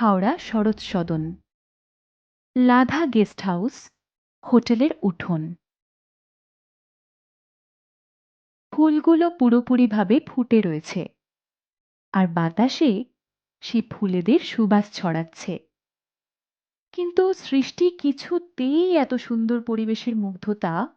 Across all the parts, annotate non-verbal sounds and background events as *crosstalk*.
হাওড়া শরৎ সদন। লাধা guest house, হোটেলের উঠোন। ফুলগুলো পুরোপুরিভাবে ফুটে রয়েছে। আর বাতাসে সে ফুলেদের সুবাস ছড়াচ্ছে। কিন্তু সৃষ্টি কিছুতেই এত সুন্দর পরিবেশের মুগ্ধতা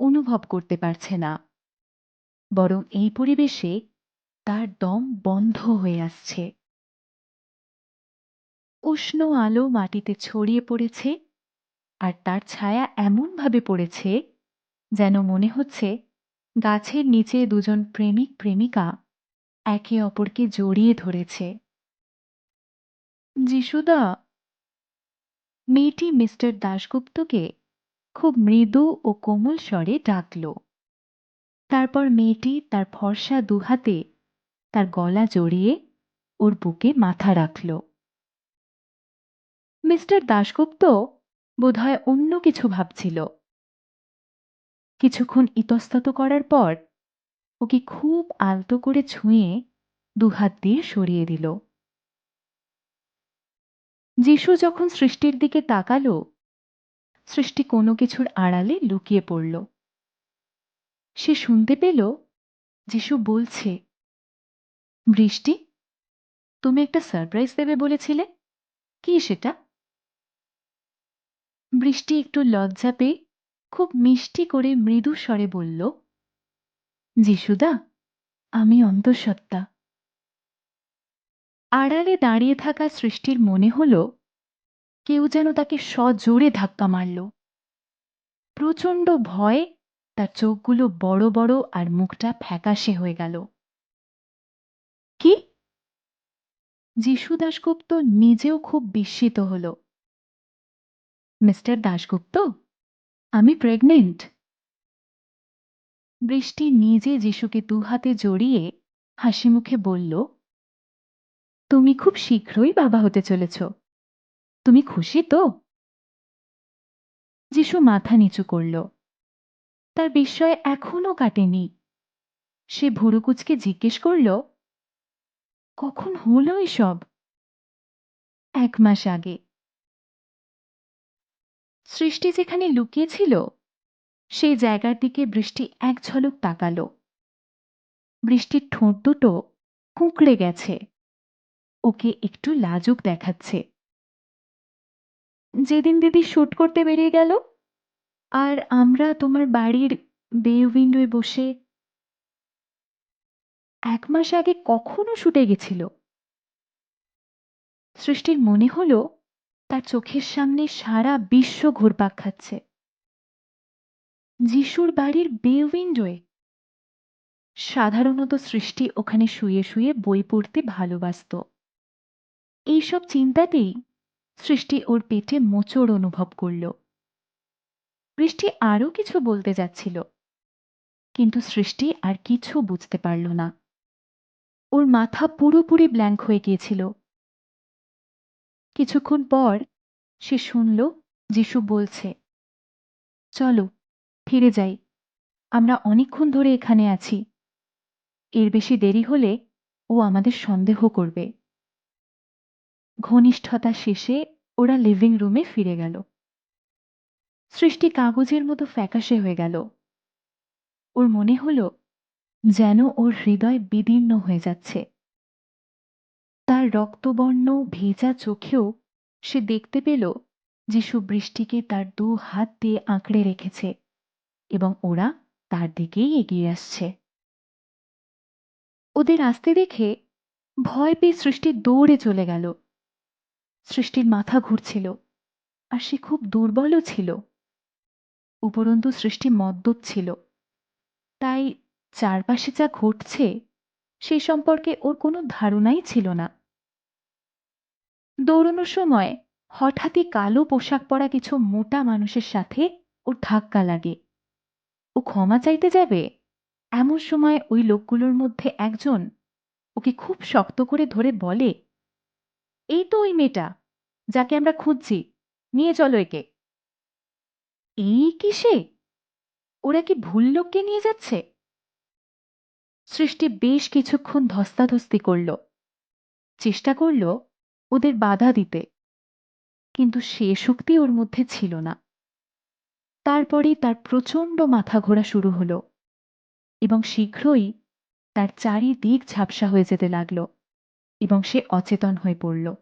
অনুভব করতে পারছে না। বরং এই পরিবেশে তার দম বন্ধ হয়ে আসছে। উষ্ণ আলো মাটিতে ছড়িয়ে পড়েছে আর তার ছায়া এমনভাবে পড়েছে যেন মনে হচ্ছে গাছের নিচে দুজন প্রেমিক প্রেমিকা একে অপরকে জড়িয়ে ধরেছে। যিশুদা, মেয়েটি মিস্টার দাশগুপ্তকে খুব মৃদু ও কোমল স্বরে ডাকল। তারপর মেয়েটি তার ফর্সা দুহাতে তার গলা জড়িয়ে ওর বুকে মাথা রাখল। মিস্টার দাশগুপ্ত বোধহয় অন্য কিছু ভাবছিল। কিছুক্ষণ ইতস্তত করার পর ওকে খুব আলতো করে ছুঁয়ে দুহাত দিয়ে সরিয়ে দিল। যিশু যখন সৃষ্টির দিকে তাকালো, সৃষ্টি কোনো কিছুর আড়ালে লুকিয়ে পড়ল। সে শুনতে পেল, যিশু বলছে, বৃষ্টি, তুমি একটা সারপ্রাইজ দেবে বলেছিলে? কি সেটা? বৃষ্টি একটু লজ্জা পেয়ে খুব মিষ্টি করে মৃদু স্বরে বলল, যিশুদা, আমি অন্তঃসত্ত্বা। আড়ালে দাঁড়িয়ে থাকা সৃষ্টির মনে হল, কেউ যেন তাকে সজোরে ধাক্কা মারল। প্রচণ্ড ভয়ে তার চোখগুলো বড় বড় আর মুখটা ফ্যাকাশে হয়ে গেল। কি? যিশু দাশগুপ্ত নিজেও খুব বিস্মিত হল। মিস্টার দাশগুপ্ত, আমি প্রেগনেন্ট। বৃষ্টি নিজে যিশুকে দুহাতে জড়িয়ে হাসি মুখে বলল, তুমি খুব শীঘ্রই বাবা হতে চলেছ। তুমি খুশি তো? যিশু মাথা নিচু করল, তার বিস্ময় এখনও কাটেনি। সে ভুরুকুচকে জিজ্ঞেস করল, কখন হলো এসব? এক মাস আগে সৃষ্টি যেখানে লুকিয়েছিল, সেই জায়গার দিকে বৃষ্টি এক ঝলক তাকাল। বৃষ্টির ঠোঁট দুটো কুঁকড়ে গেছে। ওকে একটু লাজুক দেখাচ্ছে। যেদিন দিদি শ্যুট করতে বেরিয়ে গেল, আর আমরা তোমার বাড়ির বে উইন্ডোয় বসে এক মাস আগে কখনো শুটে গেছিল? সৃষ্টির মনে হলো তার চোখের সামনে সারা বিশ্ব ঘুরপাক খাচ্ছে। যিশুর বাড়ির বে উইন্ডোয়ে সাধারণত সৃষ্টি ওখানে শুয়ে শুয়ে বই পড়তে ভালোবাসত। এইসব চিন্তাতেই সৃষ্টি ওর পেটে মোচড় অনুভব করল। বৃষ্টি আরও কিছু বলতে যাচ্ছিল, কিন্তু সৃষ্টি আর কিছু বুঝতে পারল না। ওর মাথা পুরোপুরি ব্ল্যাঙ্ক হয়ে গিয়েছিল। কিছুক্ষণ পর সে শুনল যিশু বলছে, চলো, ফিরে যাই। আমরা অনেকক্ষণ ধরে এখানে আছি। এর বেশি দেরি হলে ও আমাদের সন্দেহ করবে। ঘনিষ্ঠতা শেষে ওরা লিভিং রুমে ফিরে গেল। সৃষ্টি কাগজের মতো ফ্যাকাশে হয়ে গেল। ওর মনে হলো যেন ওর হৃদয় বিদীর্ণ হয়ে যাচ্ছে। তার রক্তবর্ণ ভেজা চোখেও সে দেখতে পেল যিশু বৃষ্টিকে তার দু হাত দিয়ে আঁকড়ে রেখেছে এবং ওরা তার দিকেই এগিয়ে আসছে। ওদের আসতে দেখে ভয় পেয়ে সৃষ্টি দৌড়ে চলে গেল। সৃষ্টির মাথা ঘুরছিল আর সে খুব দুর্বলও ছিল। উপরন্তু সৃষ্টি মদ্যপ ছিল। তাই চারপাশে যা ঘটছে সে সম্পর্কে ওর কোনো ধারণাই ছিল না। দৌড়ানোর সময় হঠাৎই কালো পোশাক পরা কিছু মোটা মানুষের সাথে ওর ধাক্কা লাগে। ও ক্ষমা চাইতে যাবে? এমন সময় ওই লোকগুলোর মধ্যে একজন ওকে খুব শক্ত করে ধরে বলে, এই তো ওই মেয়েটা, যাকে আমরা খুঁজছি, নিয়ে চলো একে। এই কিসে ওরা কি ভুল লোককে নিয়ে যাচ্ছে? সৃষ্টি বেশ কিছুক্ষণ ধস্তাধস্তি করল। চেষ্টা করল ওদের বাধা দিতে। কিন্তু সে শক্তি ওর মধ্যে ছিল না। তারপরেই তার প্রচণ্ড মাথা ঘোরা শুরু হলো এবং শীঘ্রই তার চারিদিক ঝাপসা হয়ে যেতে লাগল এবং সে অচেতন হয়ে পড়ল।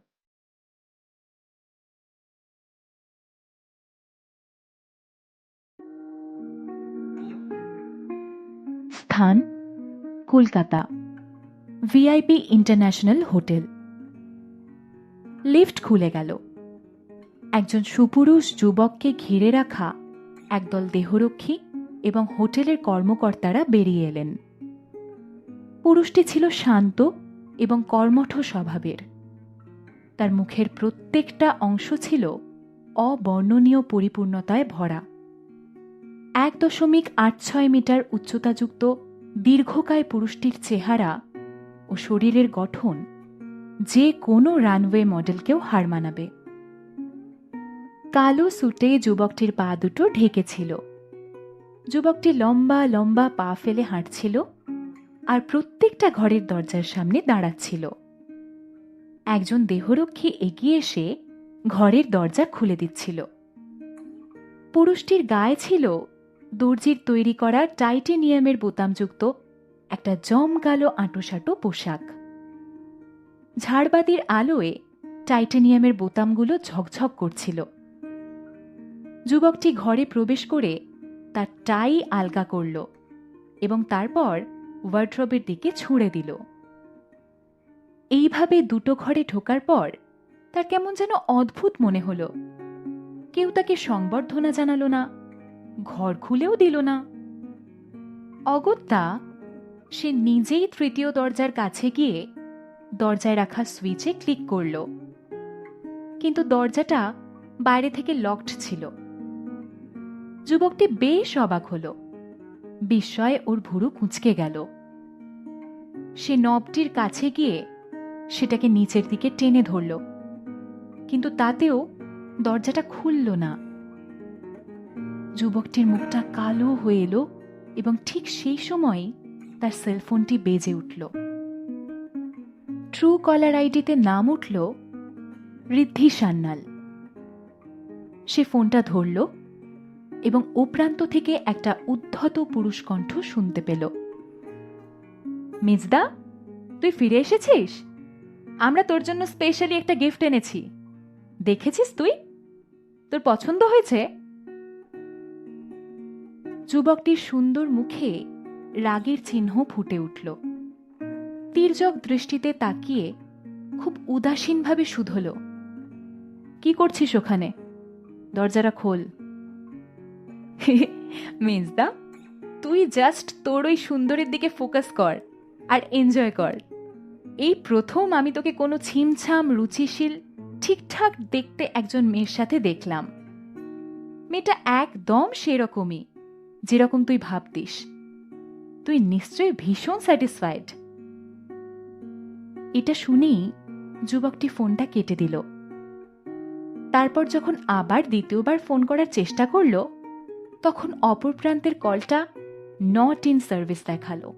স্থান, Kolkata. VIP international hotel. Lift খুলে গেল। একজন সুপুরুষ যুবককে ঘিরে রাখা একদল দেহরক্ষী এবং হোটেলের কর্মকর্তারা বেরিয়ে এলেন। পুরুষটি ছিল শান্ত এবং কর্মঠ স্বভাবের। তার মুখের প্রত্যেকটা অংশ ছিল অবর্ণনীয় পরিপূর্ণতায় ভরা। এক দশমিক আট ছয় মিটার উচ্চতাযুক্ত দীর্ঘকায় পুরুষটির চেহারা ও শরীরের গঠন যে কোনো রানওয়ে মডেলকেও হার মানাবে। কালো সুটে যুবকটির পা দুটো ঢেকেছিল। যুবকটি লম্বা লম্বা পা ফেলে হাঁটছিল আর প্রত্যেকটা ঘরের দরজার সামনে দাঁড়াচ্ছিল। একজন দেহরক্ষী এগিয়ে এসে ঘরের দরজা খুলে দিচ্ছিল। পুরুষটির গায়ে ছিল দর্জির তৈরি করা টাইটেনিয়ামের বোতামযুক্ত একটা জমকালো আঁটোসাঁটো পোশাক। ঝাড়বাতির আলোয় টাইটেনিয়ামের বোতামগুলো ঝকঝক করছিল। যুবকটি ঘরে প্রবেশ করে তার টাই আলগা করল এবং তারপর ওয়ার্ড্রবের দিকে ছুঁড়ে দিল। এইভাবে দুটো ঘরে ঢোকার পর তার কেমন যেন অদ্ভুত মনে হলো। কেউ তাকে সংবর্ধনা জানালো না, ঘর খুলেও দিল না। অগত্যা সে নিজেই তৃতীয় দরজার কাছে গিয়ে দরজায় রাখা সুইচে ক্লিক করল। কিন্তু দরজাটা বাইরে থেকে লকড ছিল। যুবকটি বেশ অবাক হল। বিস্ময়ে ওর ভুরু কুঁচকে গেল। সে নবটির কাছে গিয়ে সেটাকে নিচের দিকে টেনে ধরল। কিন্তু তাতেও দরজাটা খুলল না। যুবকটির মুখটা কালো হয়ে এলো এবং ঠিক সেই সময় তার সেলফোনটি বেজে উঠল। ট্রু কলার আইডিতে নাম উঠল ঋদ্ধি সান্যাল। সে ফোনটা ধরল এবং ও প্রান্ত থেকে একটা উদ্ধত পুরুষ কণ্ঠ শুনতে পেল। মিজদা, তুই ফিরে এসেছিস? আমরা তোর জন্য স্পেশালি একটা গিফট এনেছি। দেখেছিস তুই? তোর পছন্দ হয়েছে? যুবকটির সুন্দর মুখে রাগের চিহ্ন ফুটে উঠল। তীর্যক দৃষ্টিতে তাকিয়ে খুব উদাসীনভাবে শুধল। কি করছিস ওখানে? দরজাটা খোল। *laughs* মিসদা তুই জাস্ট তোর ওই সুন্দরের দিকে ফোকাস কর আর এনজয় কর। এই প্রথম আমি তোকে কোনো ছিমছাম, রুচিশীল, ঠিকঠাক দেখতে একজন মেয়ের সাথে দেখলাম। মেয়েটা একদম সেরকমই, যেরকম তুই ভাবতিস। তুই নিশ্চয়ই ভীষণ স্যাটিসফাইড এটা শুনেই যুবকটি ফোনটা কেটে দিল। তারপর যখন আবার দ্বিতীয়বার ফোন করার চেষ্টা করল, তখন অপর প্রান্তের কলটা নট ইন সার্ভিস দেখাল।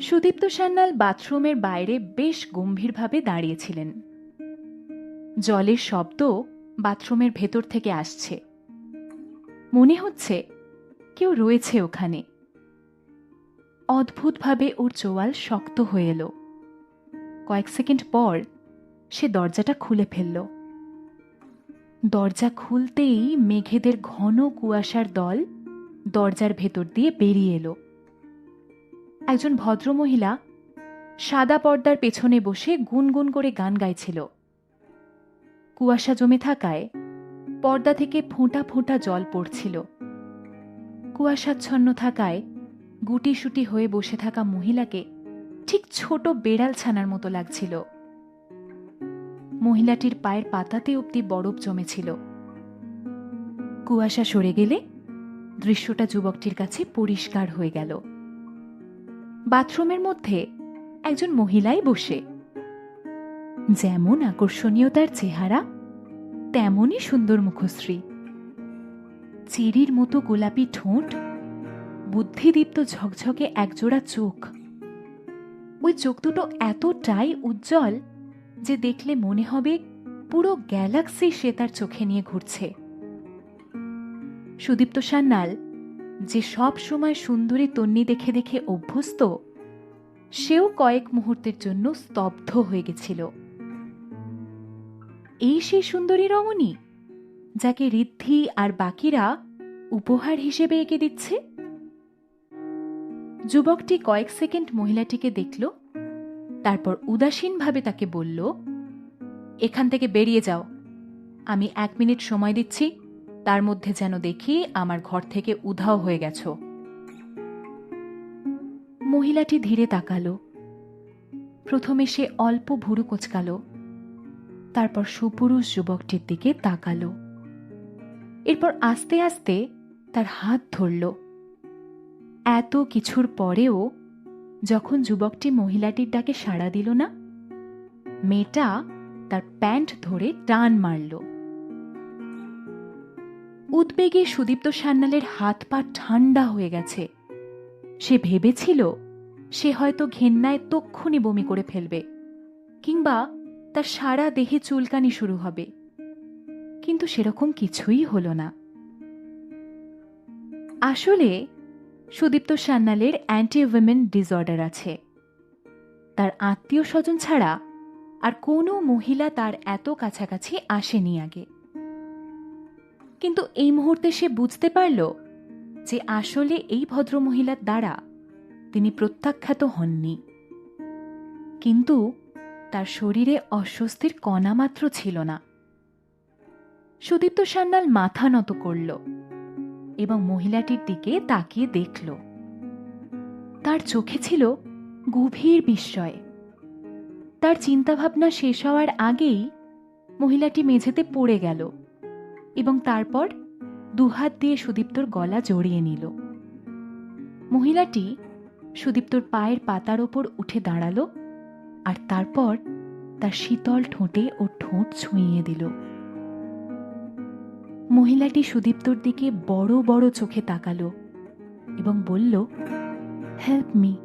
সুদীপ্ত সান্যাল বাথরুমের বাইরে বেশ গম্ভীরভাবে দাঁড়িয়েছিলেন। জলের শব্দ বাথরুমের ভেতর থেকে আসছে। মনে হচ্ছে কেউ রয়েছে ওখানে। অদ্ভুতভাবে ওর চোয়াল শক্ত হয়ে এলো। কয়েক সেকেন্ড পর সে দরজাটা খুলে ফেলল। দরজা খুলতেই মেঘেদের ঘন কুয়াশার দল দরজার ভেতর দিয়ে বেরিয়ে এলো। একজন ভদ্রমহিলা সাদা পর্দার পেছনে বসে গুনগুন করে গান গাইছিল। কুয়াশা জমে থাকায় পর্দা থেকে ফোঁটা ফোঁটা জল পড়ছিল। কুয়াশাচ্ছন্ন থাকায় গুটিসুটি হয়ে বসে থাকা মহিলাকে ঠিক ছোট বেড়াল ছানার মতো লাগছিল। মহিলাটির পায়ের পাতাতে অব্দি বরফ জমেছিল। কুয়াশা সরে গেলে দৃশ্যটা যুবকটির কাছে পরিষ্কার হয়ে গেল। বাথরুমের মধ্যে একজন মহিলাই বসে। যেমন আকর্ষণীয় তার চেহারা, তেমনই সুন্দর মুখশ্রী। চেরির মতো গোলাপি ঠোঁট বুদ্ধিদীপ্ত ঝকঝকে একজোড়া চোখ। ওই চোখ দুটো এতটাই উজ্জ্বল যে দেখলে মনে হবে পুরো গ্যালাক্সি সে তার চোখে নিয়ে ঘুরছে। সুদীপ্ত সান্যাল, যে সব সময় সুন্দরী তন্নি দেখে দেখে অভ্যস্ত, সেও কয়েক মুহূর্তের জন্য স্তব্ধ হয়ে গেছিল। এই সেই সুন্দরী রমণী, যাকে ঋদ্ধি আর বাকিরা উপহার হিসেবে এঁকে দিচ্ছে? যুবকটি কয়েক সেকেন্ড মহিলাটিকে দেখল, তারপর উদাসীনভাবে তাকে বলল, এখান থেকে বেরিয়ে যাও। আমি এক মিনিট সময় দিচ্ছি, তার মধ্যে যেন দেখি আমার ঘর থেকে উধাও হয়ে গেছ। মহিলাটি ধীরে তাকালো। প্রথমে সে অল্প ভুরু কোচকালো, তারপর সুপুরুষ যুবকটির দিকে তাকালো। এরপর আস্তে আস্তে তার হাত ধরল। এত কিছুর পরেও যখন যুবকটি মহিলাটির ডাকে সাড়া দিল না, মেয়েটা তার প্যান্ট ধরে টান মারল। উদ্বেগে সুদীপ্ত সান্যালের হাত পা ঠান্ডা হয়ে গেছে। সে ভেবেছিল সে হয়তো ঘেন্নায় তক্ষুনি বমি করে ফেলবে, কিংবা তার সারা দেহে চুলকানি শুরু হবে। কিন্তু সেরকম কিছুই হলো না। আসলে সুদীপ্ত সান্যালের অ্যান্টি উইমেন ডিসঅর্ডার আছে। তার আত্মীয় স্বজন ছাড়া আর কোনো মহিলা তার এত কাছাকাছি আসেনি আগে। কিন্তু এই মুহূর্তে সে বুঝতে পারল যে আসলে এই ভদ্রমহিলার দ্বারা তিনি প্রত্যাখ্যাত হননি। কিন্তু তার শরীরে অস্বস্তির কণা মাত্র ছিল না। সুদীপ্ত সান্যাল মাথা নত করল। এবং মহিলাটির দিকে তাকিয়ে দেখল। তার চোখে ছিল গভীর বিস্ময়। তার চিন্তাভাবনা শেষ হওয়ার আগেই মহিলাটি মেঝেতে পড়ে গেল এবং তারপর দুহাত দিয়ে সুদীপ্তর গলা জড়িয়ে নিল। মহিলাটি সুদীপ্তর পায়ের পাতার ওপর উঠে দাঁড়াল আর তারপর তার শীতল ঠোঁটে ও ঠোঁট ছুঁইয়ে দিল। মহিলাটি সুদীপ্তর দিকে বড় বড় চোখে তাকালো এবং বলল হেল্প মি